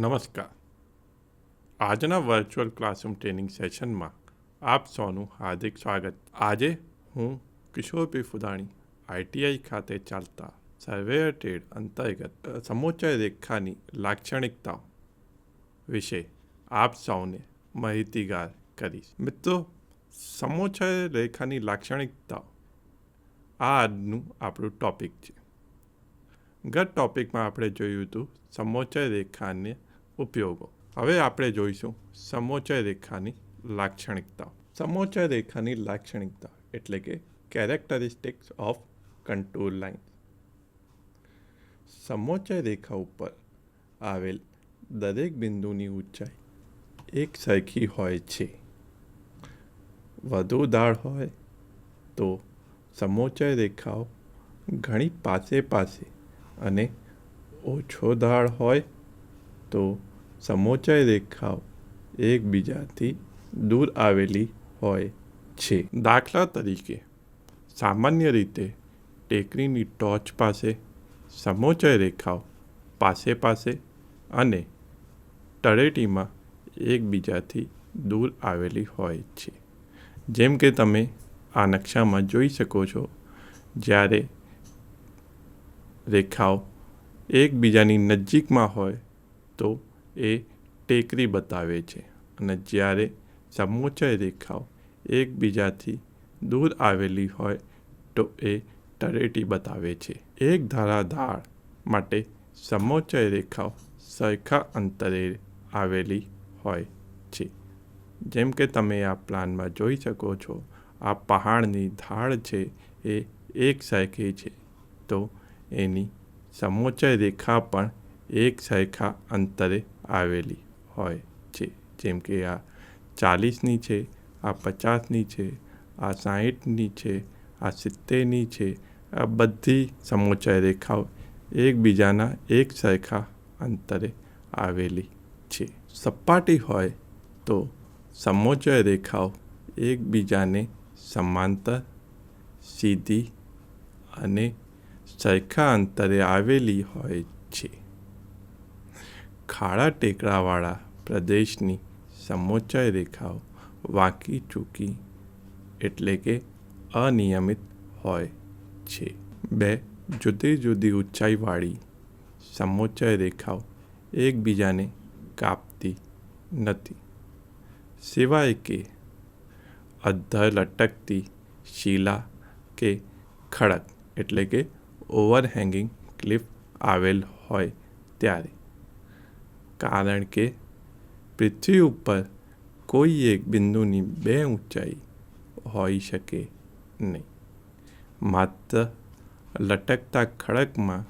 નમસ્કાર. આજના virtual classroom training સેશનમાં આપ સૌનું હાર્દિક સ્વાગત. આજે હું કિશોર ફુદાણી આઈટીઆઈ ખાતે ચાલતા સર્વેયર ટ્રેડ અંતર્ગત અ, સમોચ્ચ રેખાની લાક્ષણિકતાઓ વિશે આપ સૌને માહિતીગાર કરીશ. મિત્રો સમોચ્ચ રેખાની લાક્ષણિકતાઓ આજનું આપણું ટોપિક છે. ગત ટોપિકમાં આપણે જોયું હતું સમોચ્ચ રેખાને ઉપયોગો. હવે આપણે જોઈશું સમોચ્ચ રેખાની લાક્ષણિકતા. સમોચ્ચ રેખાની લાક્ષણિકતા એટલે કે કેરેક્ટરિસ્ટિક્સ ઓફ કન્ટુર લાઇન સમોચ્ચય રેખા ઉપર આવેલ દરેક બિંદુની ઊંચાઈ એક સરખી હોય છે. વધુ દાળ હોય તો સમોચ્ચય રેખાઓ ઘણી પાસે પાસે અને ઓછો દાળ હોય તો સમોચ્ચ દેખાવ એકબીજાથી દૂર આવેલી હોય છે. દાખલા તરીકે, સામાન્ય રીતે ટેકરીની ટોચ પાસે સમોચ્ચ રેખાઓ પાસે પાસે અને તળેટીમાં એકબીજાથી દૂર આવેલી હોય છે. જેમ કે તમે આ નકશામાં જોઈ શકો છો, જ્યારે રેખાઓ એકબીજાની નજીકમાં હોય તો એ ટેકરી બતાવે છે. અને જ્યારે સમુચ્ચય રેખાઓ એકબીજાથી દૂર આવેલી હોય તો એ તળેટી બતાવે છે. એક ધારા ધાર માટે સમુચ્ચય રેખાઓ સરખા અંતરે આવેલી હોય છે. જેમ કે તમે આ પ્લાનમાં જોઈ શકો છો, આ પહાડની ધાળ છે, એ એક સરખી છે. તો એની સમુચ્ચય રેખા પણ એક સરખા અંતરે આવેલી હોય છે. જેમ કે આ ચાલીસની છે, આ પચાસની છે, આ સાહીઠની છે, આ સિત્તેરની છે, આ બધી સમોચ્ચ રેખાઓ એકબીજાના એક સરખા અંતરે આવેલી છે. સપાટી હોય તો સમોચ્ચ રેખાઓ એકબીજાને સમાંતર, સીધી અને સરખા અંતરે આવેલી હોય છે. ખાડા ટેકરાવાળા પ્રદેશની સમોચ્ચ રેખાઓ વાંકી ચૂકી એટલે કે અનિયમિત હોય છે. બે જુદી જુદી ઊંચાઈવાળી સમોચ્ચ રેખાઓ એકબીજાને કાપતી નથી. સિવાય કે અધ્ધર લટકતી શીલા કે ખડક એટલે કે ઓવરહેંગિંગ ક્લિફ આવેલ હોય ત્યારે. કારણ કે પૃથ્વી ઉપર કોઈ એક બિંદુની બે ઊંચાઈ હોઈ શકે નહીં. માત્ર લટકતા ખડકમાં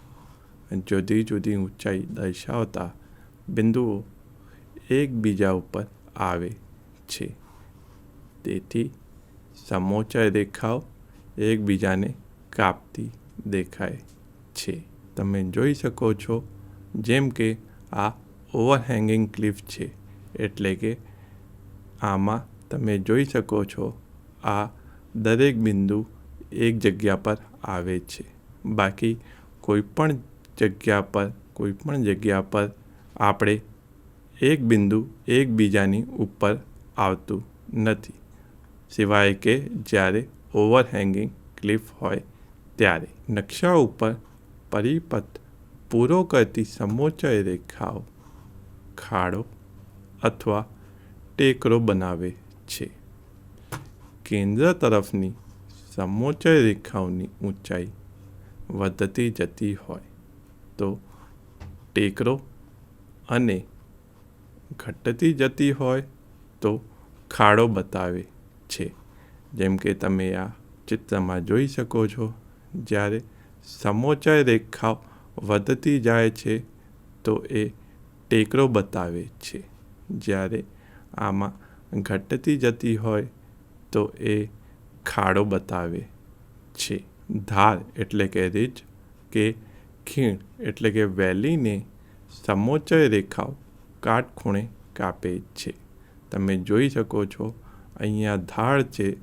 જુદી જુદી ઊંચાઈ દર્શાવતા બિંદુઓ એકબીજા ઉપર આવે છે. તેથી સમોચ્ચ રેખાઓ એકબીજાને કાપતી દેખાય છે. તમે જોઈ શકો છો જેમ કે આ ઓવરહેંગિંગ ક્લિફ છે. એટલે કે આમાં તમે જોઈ શકો છો, આ દરેક બિંદુ એક જગ્યા પર આવે છે. બાકી કોઈપણ જગ્યા પર કોઈપણ જગ્યા પર આપણે એક બિંદુ એકબીજાની ઉપર આવતું નથી. સિવાય કે જ્યારે ઓવરહેંગિંગ ક્લિફ હોય ત્યારે નકશા ઉપર પરિપથ પૂરો કરતી સમોચ્ચ રેખાઓ ખાડો અથવા ટેકરો બનાવે છે. કેન્દ્ર તરફની સમોચ્ચ રેખાઓની ઊંચાઈ વધતી જતી હોય તો ટેકરો અને ઘટતી જતી હોય તો ખાડો બતાવે છે. જેમ કે તમે આ ચિત્રમાં જોઈ શકો છો, જ્યારે સમોચ્ચ રેખાઓ વધતી જાય છે, તો એ ટેકરો બતાવે છે. જ્યારે આમાં ઘટતી જતી હોય તો એ ખાડો બતાવે છે. ધાર એટલે કે રીજ કે ખીણ એટલે કે વેલીને સમોચય રેખાઓ કાટખૂણે કાપે છે. તમે જોઈ શકો છો, અહીંયા ધાર છે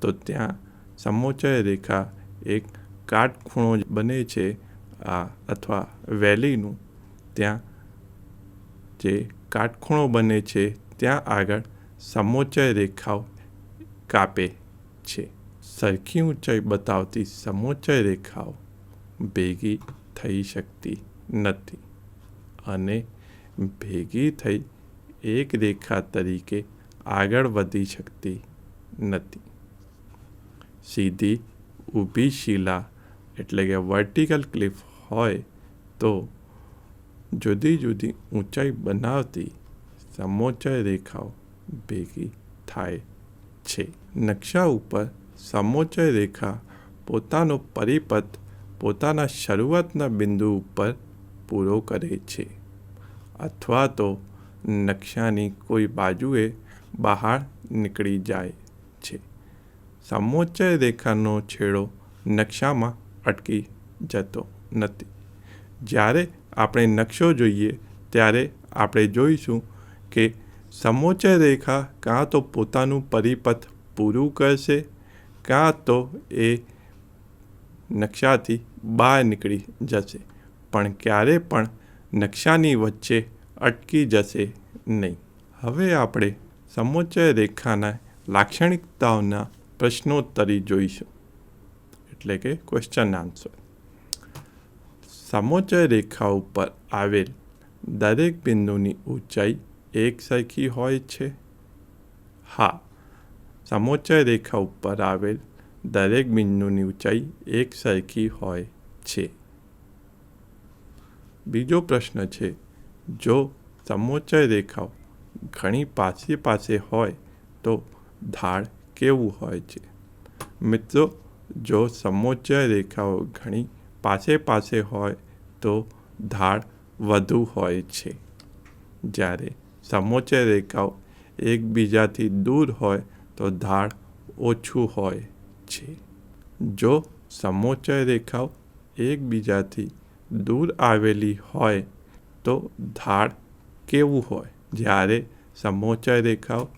તો ત્યાં સમોચ્ચય રેખા એક કાટખૂણો બને છે, આ અથવા વેલીનું. ત્યાં જે કાટખૂણો બને છે, ત્યાં આગળ સમોચ્ચય રેખાઓ કાપે છે. સરખી ઊંચાઈ બતાવતી સમોચ્ચય રેખાઓ ભેગી થઈ શકતી નથી અને ભેગી થઈ એક રેખા તરીકે આગળ વધી શકતી નથી. સીધી ઊભી શિલા એટલે કે વર્ટિકલ ક્લિફ હોય તો જુદી જુદી ઊંચાઈ બનાવતી સમોચ્ચય રેખાઓ ભેગી થાય છે. નકશા ઉપર સમોચ્ચય રેખા પોતાનો પરિપથ, પોતાના શરૂઆતના બિંદુ ઉપર પૂરો કરે છે. અથવા તો નકશાની કોઈ બાજુએ બહાર નીકળી જાય છે. સમોચ્ચય રેખાનો છેડો નકશામાં અટકી જતો નથી. જ્યારે આપણે નકશો જોઈએ ત્યારે આપણે જોઈશું કે સમોચ્ચ રેખા કાં તો પોતાનું પરિપથ પૂરું કરશે, કાં તો એ નકશાથી બહાર નીકળી જશે. પણ ક્યારે પણ નકશાની વચ્ચે અટકી જશે નહીં. હવે આપણે સમોચ્ચ રેખાના લાક્ષણિકતાઓના પ્રશ્નોત્તરી જોઈશું. એટલે કે ક્વેશ્ચન આન્સર સમોચ્ચય રેખા ઉપર આવેલ દરેક બિંદુની ઊંચાઈ એક સરખી હોય છે? હા સમોચ્ચય રેખા ઉપર આવેલ દરેક બિંદુની ઊંચાઈ એક સરખી હોય છે. બીજો પ્રશ્ન છે, જો સમોચ્ચ રેખાઓ ઘણી પાસે પાસે હોય તો ઢાળ કેવું હોય છે? મિત્રો, જો સમોચ્ચય રેખાઓ ઘણી પાસે પાસે હોય તો ઢાળ વધુ હોય છે. જ્યારે સમોચ્ચ રેખાઓ એકબીજાથી દૂર હોય તો ઢાળ ઓછું હોય છે. જો સમોચ્ચ રેખાઓ એકબીજાથી દૂર આવેલી હોય તો ઢાળ કેવું હોય? જ્યારે સમોચ્ચ રેખાઓ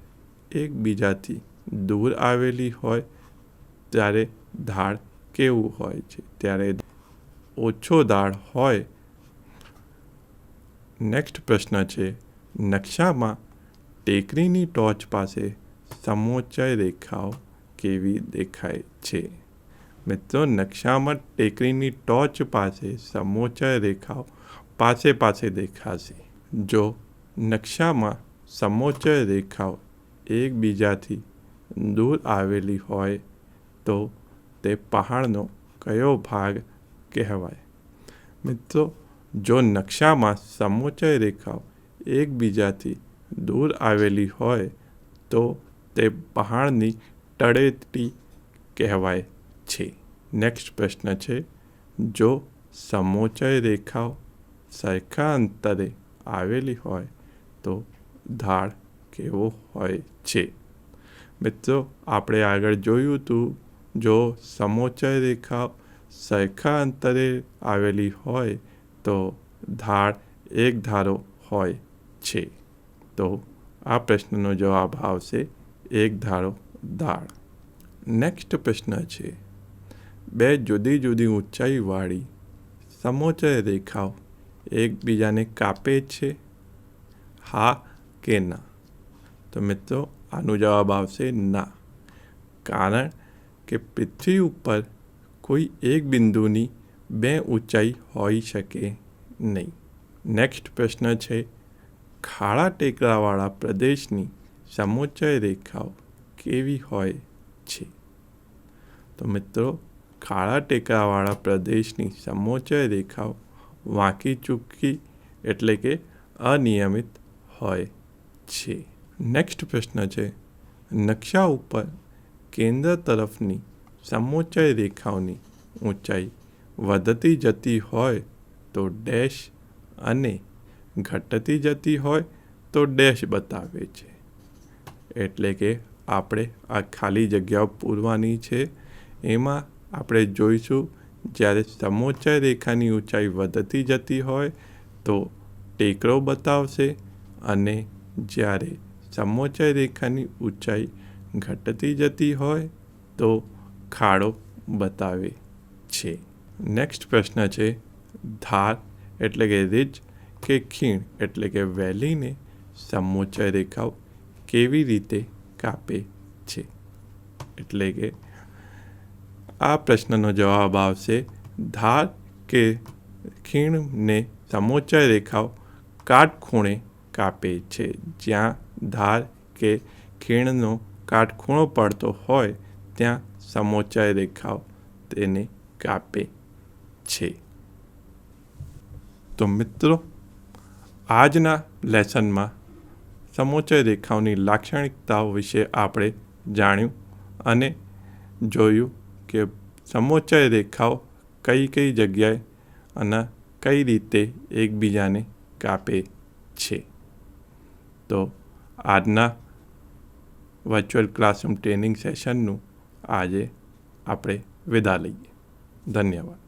એકબીજાથી દૂર આવેલી હોય, ત્યારે ઢાળ કેવું હોય છે? ત્યારે ઓછો દાળ હોય? નેક્સ્ટ પ્રશ્ન છે, નકશામાં ટેકરીની ટોચ પાસે સમોચ્ચય રેખાઓ કેવી દેખાય છે? મિત્રો, નકશામાં ટેકરીની ટોચ પાસે સમોચ્ચય રેખાઓ પાસે પાસે દેખાશે. જો નકશામાં સમોચ્ચય રેખાઓ એકબીજાથી દૂર આવેલી હોય, તો તે પહાડનો કયો ભાગ કહેવાય. મિત્રો, જો નકશામાં સમોચ્ચય રેખાઓ એકબીજાથી દૂર આવેલી હોય, તો તે પહાડની તળેટી કહેવાય છે. નેક્સ્ટ પ્રશ્ન છે, જો સમોચ્ચય રેખાઓ સરખા અંતરે આવેલી હોય, તો ઢાળ કેવો હોય છે? મિત્રો, આપણે આગળ જોયું હતું જો સમોચ્ચય રેખાઓ સરખા અંતરે આવેલી હોય તો ધાર એક ધારો હોય છે. તો આ પ્રશ્નનો જવાબ આવશે એક ધારો દાળ નેક્સ્ટ પ્રશ્ન છે. બે જુદી જુદી ઊંચાઈવાળી સમોચ્ચય રેખાઓ એકબીજાને કાપે છે, હા કે ના? તો મિત્રો, આનો જવાબ આવશે ના. કારણ કે પૃથ્વી ઉપર કોઈ એક બિંદુની બે ઊંચાઈ હોઈ શકે નહીં. નેક્સ્ટ પ્રશ્ન છે, ખાડા ટેકરાવાળા પ્રદેશની સમોચ્ચય રેખાઓ કેવી હોય છે? તો મિત્રો, ખાડા ટેકરાવાળા પ્રદેશની સમોચ્ચય રેખાઓ વાંકી ચૂકી એટલે કે અનિયમિત હોય છે. નેક્સ્ટ પ્રશ્ન છે, નકશા ઉપર કેન્દ્ર તરફની સમોચ્ચય રેખાઓની ઊંચાઈ વધતી જતી હોય તો ડેશ અને ઘટતી જતી હોય તો ડેશ બતાવે છે. એટલે કે આપણે આ ખાલી જગ્યાઓ પૂરવાની છે. એમાં આપણે જોઈશું, જ્યારે સમોચ્ચય રેખાની ઊંચાઈ વધતી જતી હોય તો ટેકરો બતાવશે અને જ્યારે સમોચ્ચય રેખાની ઊંચાઈ ઘટતી જતી હોય તો ખાડો બતાવે છે. નેક્સ્ટ પ્રશ્ન છે, ધાર એટલે કે રીજ કે ખીણ એટલે કે વેલીને સમોચ્ચ રેખાઓ કેવી રીતે કાપે છે? એટલે કે આ પ્રશ્નનો જવાબ આવશે, ધાર કે ખીણને સમોચ્ચ રેખાઓ કાટખૂણે કાપે છે. જ્યાં ધાર કે ખીણનો કાટખૂણો પડતો હોય ત્યાં સમોચ્ચય રેખાઓ તેને કાપે છે. તો મિત્રો, આજના લેસનમાં સમોચ્ચય રેખાઓની લાક્ષણિકતાઓ વિશે આપણે જાણ્યું અને જોયું કે સમોચ્ચય રેખાઓ કઈ કઈ જગ્યાએ અને કઈ રીતે એકબીજાને કાપે છે. તો આજના વર્ચ્યુઅલ ક્લાસરૂમ ટ્રેનિંગ સેશનનું આજે આપણે વિદા લઈએ. ધન્યવાદ.